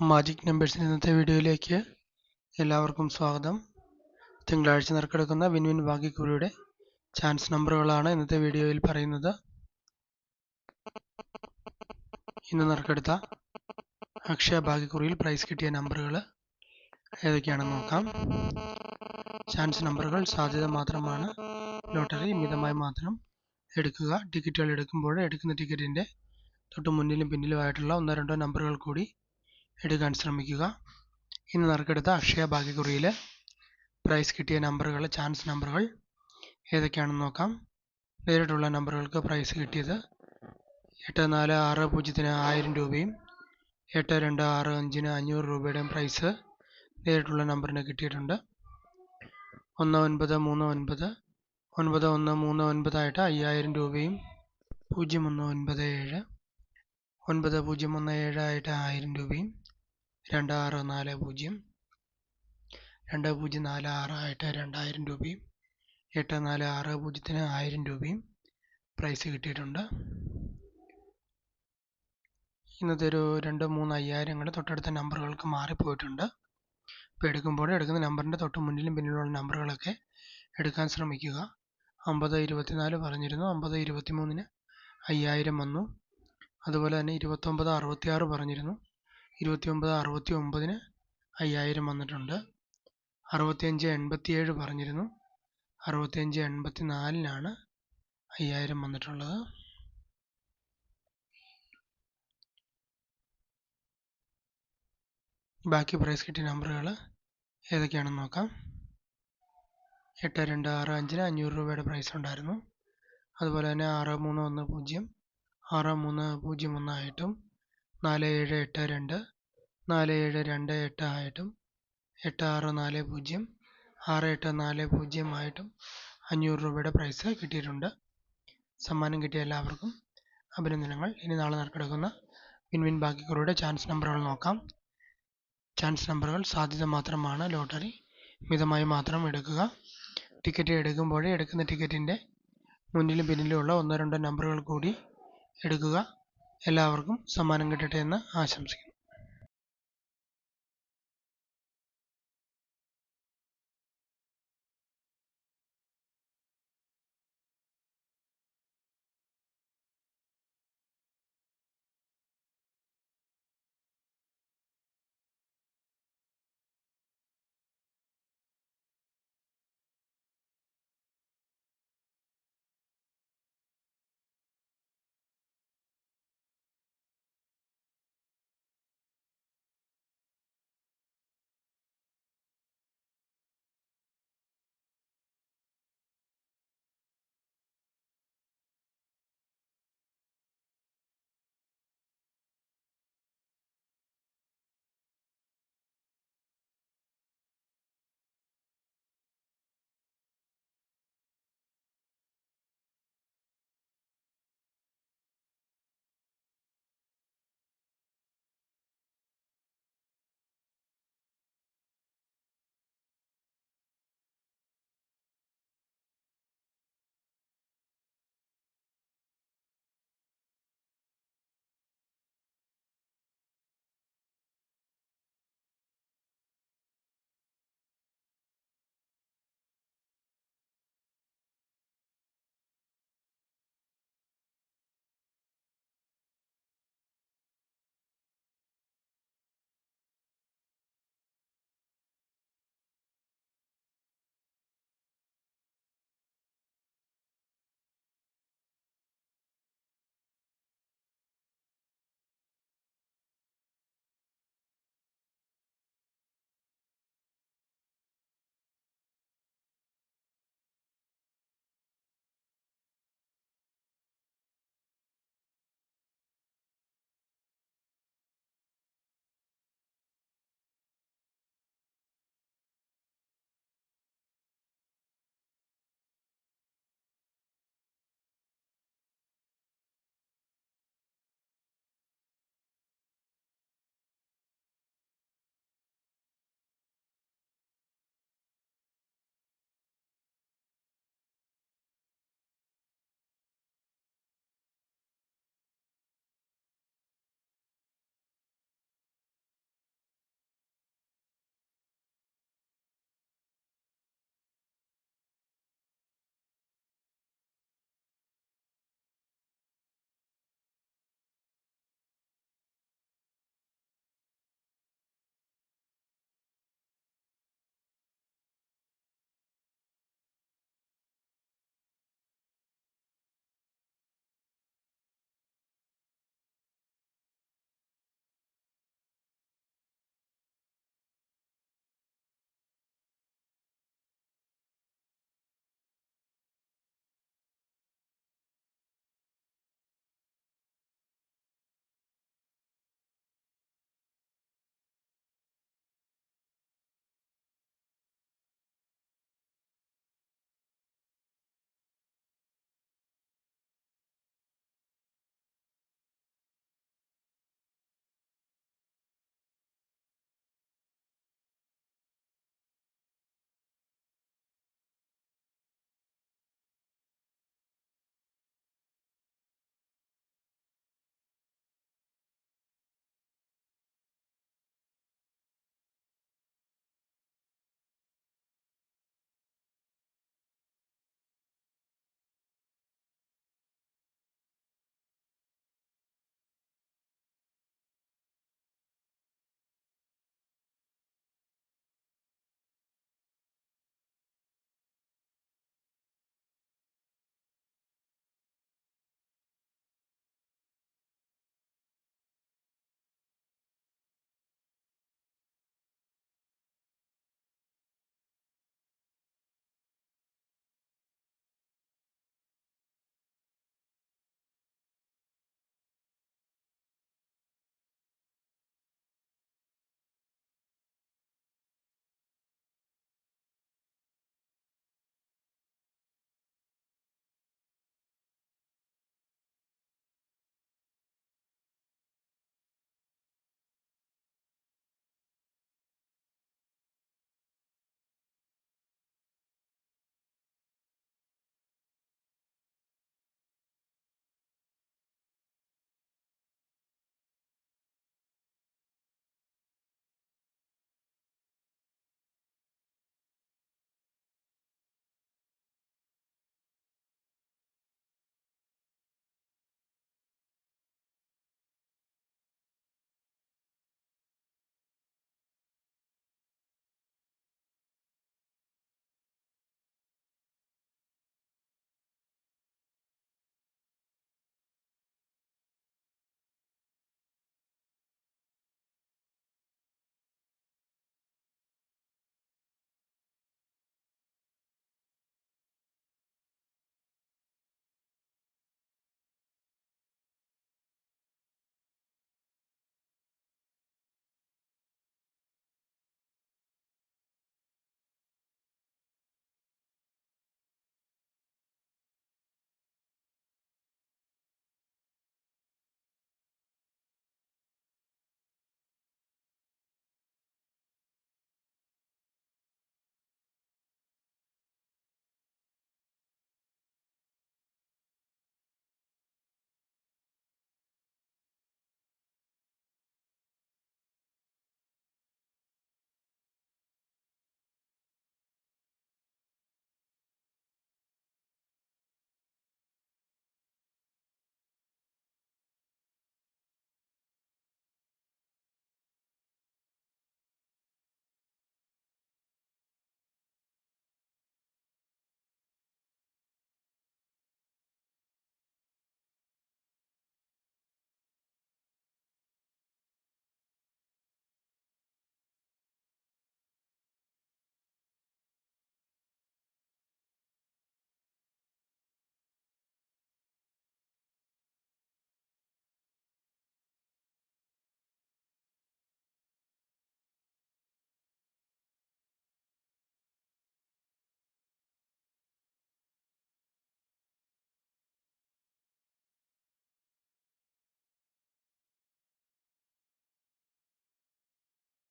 Magic നമ്പേഴ്സിന്റെ ഇന്നത്തെ വീഡിയോയിലേക്ക് എല്ലാവർക്കും സ്വാഗതം. തിങ്കളാഴ്ച നറുക്കെടുക്കുന്ന വിൻവിൻ വിൻ ഭാഗ്യക്കുറിയുടെ ചാൻസ് നമ്പറുകളാണ് ഇന്നത്തെ വീഡിയോയിൽ പറയുന്നത്. ഇന്ന് നറുക്കെടുത്ത അക്ഷയ ഭാഗ്യക്കുറിയിൽ പ്രൈസ് കിട്ടിയ നമ്പറുകൾ ഏതൊക്കെയാണെന്ന് നോക്കാം. ചാൻസ് നമ്പറുകൾ സാധ്യത മാത്രമാണ്. ലോട്ടറി മിതമായി മാത്രം എടുക്കുക. ടിക്കറ്റുകൾ എടുക്കുമ്പോൾ എടുക്കുന്ന ടിക്കറ്റിന്റെ തൊട്ട് മുന്നിലും പിന്നിലുമായിട്ടുള്ള ഒന്നോ രണ്ടോ നമ്പറുകൾ കൂടി എടുക്കാൻ ശ്രമിക്കുക. ഇന്ന് നറുക്കെടുത്ത അക്ഷയ ഭാഗ്യക്കുറിയിൽ പ്രൈസ് കിട്ടിയ നമ്പറുകൾ ചാൻസ് നമ്പറുകൾ ഏതൊക്കെയാണെന്ന് നോക്കാം. നേരിട്ടുള്ള നമ്പറുകൾക്ക് പ്രൈസ് കിട്ടിയത് എട്ട് നാല് ആറ് പൂജ്യത്തിന് ആയിരം രൂപയും എട്ട് രണ്ട് ആറ് അഞ്ചിന് അഞ്ഞൂറ് രൂപയുടെയും പ്രൈസ് നേരിട്ടുള്ള നമ്പറിന് കിട്ടിയിട്ടുണ്ട്. ഒന്ന് ഒൻപത് മൂന്ന് ഒൻപത് ഒൻപത് ഒന്ന് മൂന്ന് ഒൻപതായിട്ട് അയ്യായിരം രൂപയും പൂജ്യം ഒന്ന് ഒൻപത് ഏഴ് ഒൻപത് പൂജ്യം ഒന്ന് ഏഴായിട്ട് ആയിരം രൂപയും രണ്ട് ആറ് നാല് പൂജ്യം. രണ്ട് പൂജ്യം നാല് ആറ് ആയിട്ട് രണ്ടായിരം രൂപയും. എട്ട് നാല് ആറ് പൂജ്യത്തിന് ആയിരം രൂപയും പ്രൈസ് കിട്ടിയിട്ടുണ്ട്. ഇന്നത്തെ ഒരു രണ്ട് മൂന്ന് അയ്യായിരങ്ങൾ തൊട്ടടുത്ത നമ്പറുകൾക്ക് മാറിപ്പോയിട്ടുണ്ട്. ഇപ്പോൾ എടുക്കുമ്പോൾ എടുക്കുന്ന നമ്പറിന്റെ തൊട്ട് മുന്നിലും പിന്നിലുള്ള നമ്പറുകളൊക്കെ എടുക്കാൻ ശ്രമിക്കുക. അമ്പത് ഇരുപത്തിനാല് പറഞ്ഞിരുന്നു. അമ്പത് ഇരുപത്തിമൂന്നിന് അയ്യായിരം വന്നു. അതുപോലെ തന്നെ ഇരുപത്തൊമ്പത് അറുപത്തിയാറ് പറഞ്ഞിരുന്നു. ഇരുപത്തിയൊമ്പത് അറുപത്തി ഒമ്പതിന് അയ്യായിരം വന്നിട്ടുണ്ട്. അറുപത്തിയഞ്ച് എൺപത്തിയേഴ് പറഞ്ഞിരുന്നു. അറുപത്തിയഞ്ച് എൺപത്തി നാലിനാണ് അയ്യായിരം വന്നിട്ടുള്ളത്. ബാക്കി പ്രൈസ് കിട്ടിയ നമ്പറുകൾ ഏതൊക്കെയാണെന്ന് നോക്കാം. എട്ട് രണ്ട് ആറ് അഞ്ചിന് അഞ്ഞൂറ് രൂപയുടെ പ്രൈസ് ഉണ്ടായിരുന്നു. അതുപോലെ തന്നെ ആറ് മൂന്ന് ഒന്ന് പൂജ്യം ആറ് മൂന്ന് പൂജ്യം ഒന്നായിട്ടും നാല് ഏഴ് എട്ട് രണ്ട് നാല് ഏഴ് രണ്ട് എട്ട് ആയിട്ടും എട്ട് ആറ് നാല് പൂജ്യം ആറ് എട്ട് നാല് പൂജ്യം ആയിട്ടും അഞ്ഞൂറ് രൂപയുടെ പ്രൈസ് കിട്ടിയിട്ടുണ്ട്. സമ്മാനം കിട്ടിയ എല്ലാവർക്കും അഭിനന്ദനങ്ങൾ. ഇനി നാളെ നടക്കെടുക്കുന്ന വിൻ വിൻ ബാക്കിക്കുറിയുടെ ചാൻസ് നമ്പറുകൾ നോക്കാം. ചാൻസ് നമ്പറുകൾ സാധ്യത മാത്രമാണ്. ലോട്ടറി മിതമായി മാത്രം എടുക്കുക. ടിക്കറ്റ് എടുക്കുമ്പോഴേ എടുക്കുന്ന ടിക്കറ്റിന്റെ മുന്നിലും പിന്നിലുമുള്ള ഒന്നോ രണ്ടോ നമ്പറുകൾ കൂടി എടുക്കുക. എല്ലാവർക്കും സമ്മാനം കിട്ടട്ടെ എന്ന് ആശംസിക്കുന്നു.